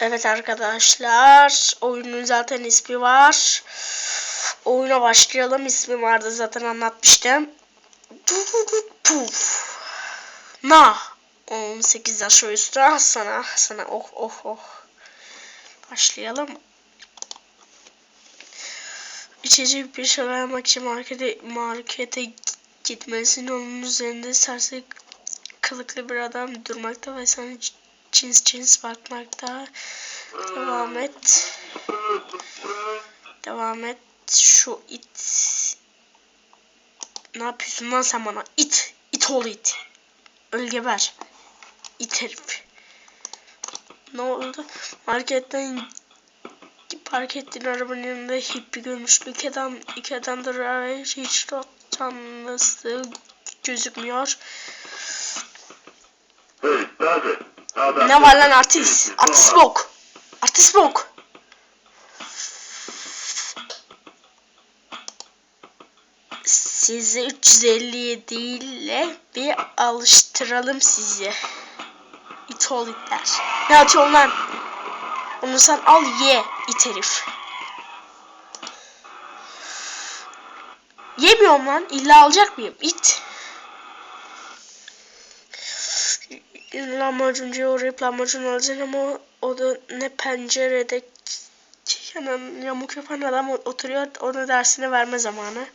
Evet arkadaşlar. Oyunun zaten ismi var. Oyuna başlayalım. İsmi vardı zaten anlatmıştım. Na. 18 yaş ve üstü al sana. Sana oh oh oh. Başlayalım. İçecek bir şeyler almak için markete, markete gitmelisin. Onun üzerinde serseri kılıklı bir adam durmakta ve sana cins cins bakmakta. Devam et. Devam et. Şu it. Ne yapıyorsun lan sen bana? İt. İt ol it. Öl geber. İt herif. Ne oldu? Marketten park ettiğin arabanın yanında hippi görmüştü. İki adam, iki adam duruyor ve hiç tanrısı gözükmüyor. Hey, Badger. Ne var lan artist? Artist bok. Artist bok. Sizi 357 ile bir alıştıralım sizi. İt ol itler. Ne atıyorsun lan? Onu sen al ye it herif. Yemiyorum lan. İlla alacak mıyım? İt. Lahmacuncuya uğrayıp lahmacun alacaksın ama o da ne pencerede hemen yamuk yapan adam oturuyor. Ona dersini verme zamanı.